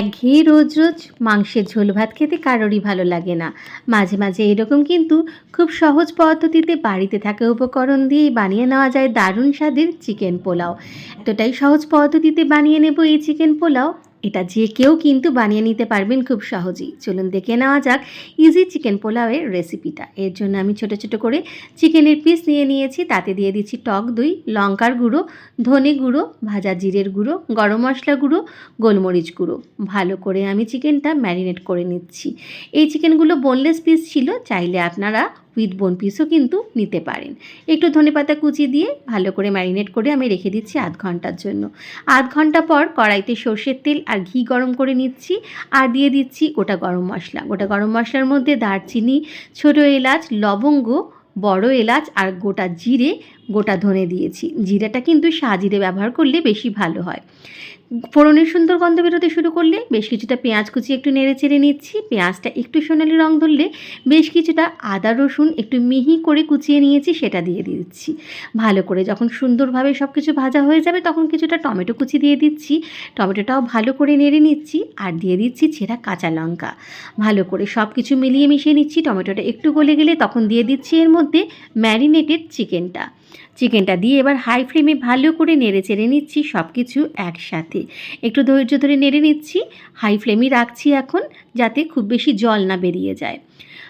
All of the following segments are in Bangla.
একঘেয়ে রোজ রোজ মাংসের ঝোল ভাত খেতে কারোরই ভালো লাগে না। মাঝে মাঝে এরকম কিন্তু খুব সহজ পদ্ধতিতে বাড়িতে থাকা উপকরণ দিয়েই বানিয়ে নেওয়া যায় দারুণ স্বাদের চিকেন পোলাও। এতটাই সহজ পদ্ধতিতে বানিয়ে নেব এই চিকেন পোলাও। এটা যে কেউ কিন্তু বানিয়ে নিতে পারবেন খুব সহজেই। চলুন দেখে নেওয়া যাক ইজি চিকেন পোলাওয়ের রেসিপিটা এর জন্য আমি ছোট ছোট করে চিকেনের পিস নিয়ে নিয়েছি, তাতে দিয়ে দিচ্ছি টক দই, লঙ্কার গুঁড়ো, ধনে গুঁড়ো, ভাজা জিরের গুঁড়ো, গরম মশলা গুঁড়ো, গোলমরিচ গুঁড়ো। ভালো করে আমি চিকেনটা ম্যারিনেট করে নিচ্ছি। এই চিকেনগুলো বোনলেস পিস ছিল, চাইলে আপনারা উইথ বোন পিসও কিন্তু নিতে পারেন। একটু ধনেপাতা কুচি দিয়ে ভালো করে ম্যারিনেট করে আমি রেখে দিচ্ছি আধ ঘণ্টার জন্য। আধ ঘণ্টা পর কড়াইতে সর্ষের তেল আর ঘি গরম করে নিচ্ছি আর দিয়ে দিচ্ছি গোটা গরম মশলা। গোটা গরম মশলার মধ্যে দারচিনি, ছোটো এলাচ, লবঙ্গ, বড় এলাচ আর গোটা জিরে গোটা ধনে দিয়েছি। জিরাটা কিন্তু সাজিরে ব্যবহার করলে বেশি ভালো হয়। ফোড়নের সুন্দর গন্ধ বেরোতে শুরু করলে বেশ কিছুটা পেঁয়াজ কুচি একটু নেড়ে চেড়ে নিচ্ছি। পেঁয়াজটা একটু সোনালি রং ধরলে বেশ কিছুটা আদা, রসুন একটু মিহি করে কুচিয়ে নিয়েছি, সেটা দিয়ে দিচ্ছি। ভালো করে যখন সুন্দরভাবে সব কিছু ভাজা হয়ে যাবে তখন কিছুটা টমেটো কুচি দিয়ে দিচ্ছি। টমেটোটাও ভালো করে নেড়ে নিচ্ছি আর দিয়ে দিচ্ছি ছেঁড়া কাঁচা লঙ্কা। ভালো করে সব কিছু মিলিয়ে মিশিয়ে নিচ্ছি। টমেটোটা একটু গলে গেলে তখন দিয়ে দিচ্ছি এর মধ্যে ম্যারিনেটেড চিকেনটা। চিকেনটা দিয়ে এবার হাই ফ্লেমে ভালো করে নেড়ে চেড়ে নিচ্ছি সব কিছু একসাথে। একটু ধৈর্য ধরে নেড়ে নিচ্ছি হাই ফ্লেমই রাখছি এখন। যাতে খুব বেশি জল না বেরিয়ে যায়।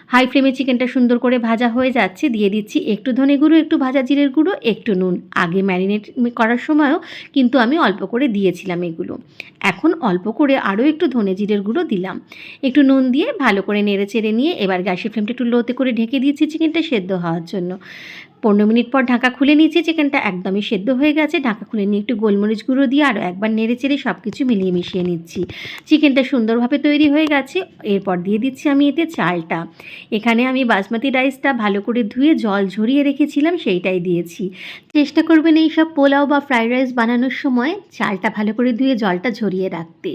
হাই ফ্লেমে চিকেনটা সুন্দর করে ভাজা হয়ে যাচ্ছে। দিয়ে দিচ্ছি একটু ধনে গুঁড়ো, একটু ভাজা জিরের গুঁড়ো, একটু নুন। আগে ম্যারিনেট করার সময়ও কিন্তু আমি অল্প করে দিয়েছিলাম এগুলো। এখন অল্প করে আরও একটু ধনে জিরের গুঁড়ো দিলাম। একটু নুন দিয়ে ভালো করে নেড়ে চেড়ে নিয়ে এবার গ্যাসের ফ্লেমটা একটু লোতে করে ঢেকে দিয়েছি চিকেনটা সেদ্ধ হওয়ার জন্য। পনেরো মিনিট পর ঢাকা খুলে নিয়েছি, চিকেনটা একদমই সেদ্ধ হয়ে গেছে। ঢাকা খুলে নিয়ে একটু গোলমরিচ গুঁড়ো দিয়ে আরও একবার নেড়ে চেড়ে সব কিছু মিলিয়ে মিশিয়ে নিচ্ছি। চিকেনটা সুন্দরভাবে তৈরি হয়ে গেছে। এরপর দিয়ে দিচ্ছি আমি এতে চালটা। এখানে আমি বাসমতি রাইসটা ভালো করে ধুয়ে জল ঝরিয়ে রেখেছিলাম, সেইটাই দিয়েছি। চেষ্টা করবেন এই সব পোলাও বা ফ্রাইড রাইস বানানোর সময় চালটা ভালো করে ধুয়ে জলটা ঝরিয়ে রাখতে।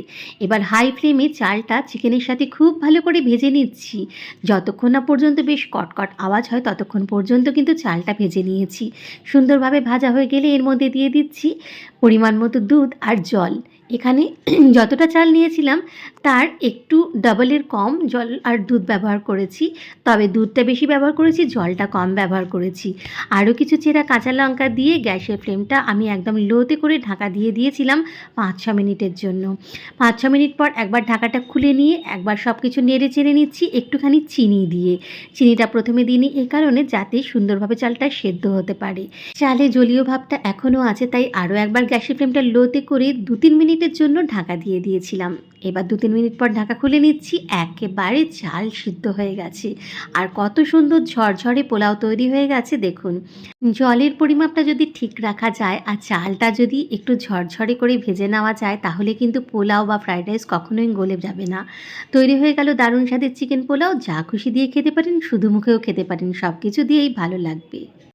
এবার হাই ফ্লেমে চালটা চিকেনের সাথে খুব ভালো করে ভেজে নিচ্ছি। যতক্ষণ না পর্যন্ত বেশ কটকট আওয়াজ হয়, ততক্ষণ পর্যন্ত কিন্তু চালটা ভেজে নিয়েছি। সুন্দরভাবে ভাজা হয়ে গেলে এর মধ্যে দিয়ে দিচ্ছি পরিমাণ মতো দুধ আর জল। এখানে যতটা চাল নিয়েছিলাম, তার একটু ডাবলের কম জল আর দুধ ব্যবহার করেছি। তবে দুধটা বেশি ব্যবহার করেছি, জলটা কম ব্যবহার করেছি। আরও কিছু চেরা কাঁচা লঙ্কা দিয়ে গ্যাসের ফ্লেমটা আমি একদম লোতে করে ঢাকা দিয়ে দিয়েছিলাম পাঁচ ছ মিনিটের জন্য। পাঁচ ছ মিনিট পর একবার ঢাকাটা খুলে নিয়ে একবার সব কিছু নেড়ে চেড়ে নিচ্ছি, একটুখানি চিনি দিয়ে। চিনিটা প্রথমে দিইনি এই কারণে যাতে সুন্দরভাবে চালটা সেদ্ধ হতে পারে। চালে জলীয় ভাবটা এখনও আছে, তাই আরও একবার গ্যাসের ফ্লেমটা লোতে করে দু তিন মিনিটের জন্য ঢাকা দিয়ে দিয়েছিলাম। এবার দু তিন মিনিট পর ঢাকা খুলে নিচ্ছি, একেবারে চাল সিদ্ধ হয়ে গেছে। আর কত সুন্দর ঝরঝরে পোলাও তৈরি হয়ে গেছে, দেখুন। জলের পরিমাপটা যদি ঠিক রাখা যায় আর চালটা যদি একটু ঝরঝরে করে ভেজে নেওয়া যায়, তাহলে কিন্তু পোলাও বা ফ্রাইড রাইস কখনোই গলে যাবে না। তৈরি হয়ে গেল দারুণ স্বাদের চিকেন পোলাও। যা খুশি দিয়ে খেতে পারেন, শুধু মুখেও খেতে পারেন। সব কিছু দিয়েই ভালো লাগবে।